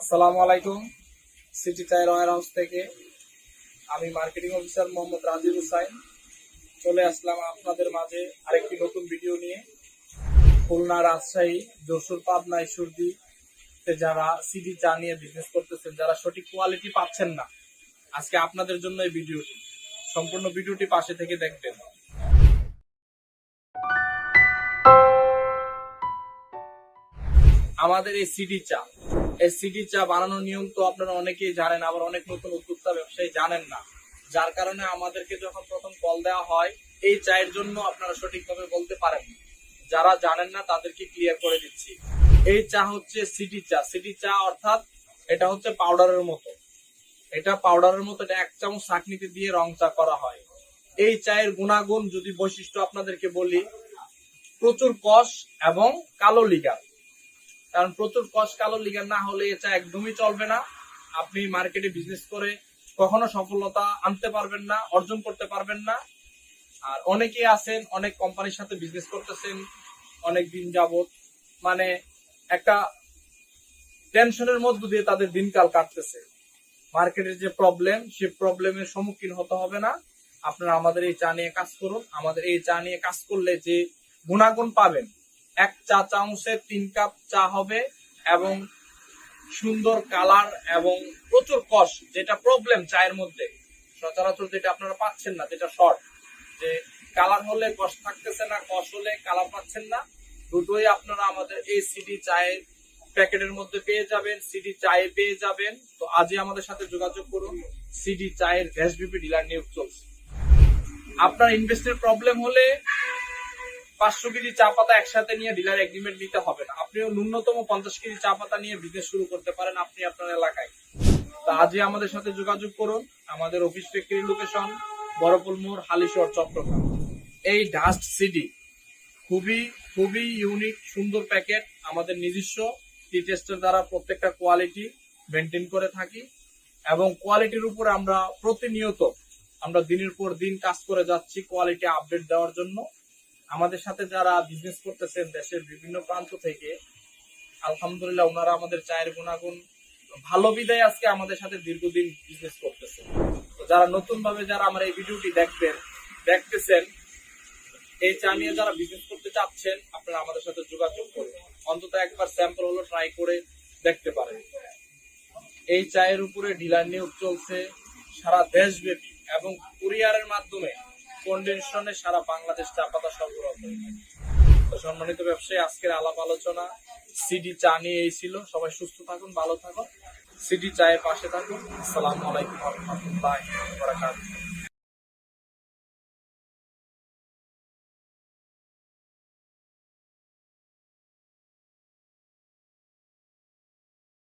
আসসালামু আলাইকুম। City tyre war house থেকে আমি মার্কেটিং অফিসার মোহাম্মদ রাজিব হুসাইন। চলে আসলাম আপনাদের মাঝে আরেকটি নতুন ভিডিও নিয়ে। খুলনা রাজশাহী, যশোর, পাবনা, ঈশ্বরদী তে যারা সিডি চা নিয়ে বিজনেস করতেছেন, যারা সঠিক কোয়ালিটি পাচ্ছেন না, আজকে আপনাদের জন্য এই ভিডিওটি। সম্পূর্ণ ভিডিওটি পাশে থেকে দেখবেন। আমাদের এই সিডি চা এই সিডি চা বানানোর নিয়ম তো আপনারা অনেকেই জানেন, আবার অনেক নতুন উদ্যোক্তা ব্যবসায়ী জানেন না। যার কারণে আমাদেরকে যখন প্রথম কল দেওয়া হয়, এই চায়ের জন্য আপনারা সঠিকভাবে বলতে পারেন যারা জানেন না, তাদেরকে ক্লিয়ার করে দিচ্ছি। এই চা হচ্ছে সিডি চা। সিডি চা অর্থাৎ এটা হচ্ছে পাউডারের মতো। এটা পাউডারের মতো, এটা এক চামচ চাকনিতে দিয়ে রং চা করা হয়। এই চায়ের গুণাগুণ যদি বৈশিষ্ট্য আপনাদেরকে বলি, প্রচুর কষ এবং কালো লিগার। কারণ প্রচুর কষ্ট কালো লিগার না হলে এটা একদমই চলবে না। আপনি মার্কেটে বিজনেস করে কখনো সফলতা আনতে পারবেন না, অর্জন করতে পারবেন না। আর অনেকেই আছেন, অনেক কোম্পানির সাথে বিজনেস করতেছেন, অনেক দিন যাবত মানে একটা টেনশনের মধ্য দিয়ে তাদের দিনকাল কাটতেছে। মার্কেটের যে প্রবলেম সে প্রবলেমের সম্মুখীন হতে হবে না। আপনারা আমাদের এই চা নিয়ে কাজ করুন। আমাদের এই চা নিয়ে কাজ করলে যে গুণাগুণ পাবেন এক চা চামচে তিন কাপ চা হবে এবং সুন্দর কালার এবং প্রচুর কষ, যেটা প্রবলেম চায়ের মধ্যে। সচরাচর যেটা আপনারা পাচ্ছেন না, যেটা শর্ট যে কালার হলে কষ থাকতেছে না, কষ হলে কালার পাচ্ছেন না। দুটোই আপনারা আমাদের এই সিডি চায়ের প্যাকেটের মধ্যে পেয়ে যাবেন সিডি চায়ে পেয়ে যাবেন। তো আজই আমাদের সাথে যোগাযোগ করুন সিডি চায়ের গ্যাস বিপি ডিলার নিয়োগ চলছে। আপনার ইনভেস্টের প্রবলেম হলে পাঁচশো কেজি চা পাতা একসাথে নিয়ে ডিলার এগ্রিমেন্ট নিতে হবে না। আপনিও ন্যূনতম পঞ্চাশ কেজি চা পাতা নিয়ে বিজনেস শুরু করতে পারেন আপনি আপনার এলাকায়। তা আজই আমাদের সাথে যোগাযোগ করুন। আমাদের অফিস ফ্যাক্টরি লোকেশন বড়পুল মোড়, হালিশহর, চট্টগ্রাম। এই ডাস্ট সিডি খুবই খুবই ইউনিক সুন্দর প্যাকেট আমাদের নিজস্ব টি টেস্টের দ্বারা প্রত্যেকটা কোয়ালিটি মেনটেন করে থাকি এবং কোয়ালিটির উপরে আমরা প্রতিনিয়ত আমরা দিনের পর দিন কাজ করে যাচ্ছি কোয়ালিটি আপডেট দেওয়ার জন্য। আমাদের সাথে যারা বিজনেস করতেছেন দেশের বিভিন্ন প্রান্ত থেকে, আলহামদুলিল্লাহ ওনারা আমাদের চায়ের গুণাগুণ, ভালো বিদায় আজকে আমাদের সাথে দীর্ঘদিন বিজনেস করতেছে। যারা নতুন ভাবে যারা আমার এই ভিডিওটি দেখবেন, দেখতেছেন, এই চা নিয়ে যারা বিজনেস করতে চাচ্ছেন, আপনারা আমাদের সাথে যোগাযোগ করুন। অন্তত একবার স্যাম্পল হলো ট্রাই করে দেখতে পারেন। এই চায়ের উপরে ডিলার নিয়োগ চলছে সারা দেশব্যাপী এবং কুরিয়ারের মাধ্যমে। কন্ডেনশনে সারা বাংলাদেশ চা পাতা সরবরাহ করে। তো সম্মানিত ব্যবসায়ী, আজকের আলাপ আলোচনা সিডি চা নিয়ে এই ছিল। সবাই সুস্থ থাকুন, ভালো থাকুন। সিডি চায়ের পাশে থাকুন। আসসালামু আলাইকুম রহমতুল্লাহ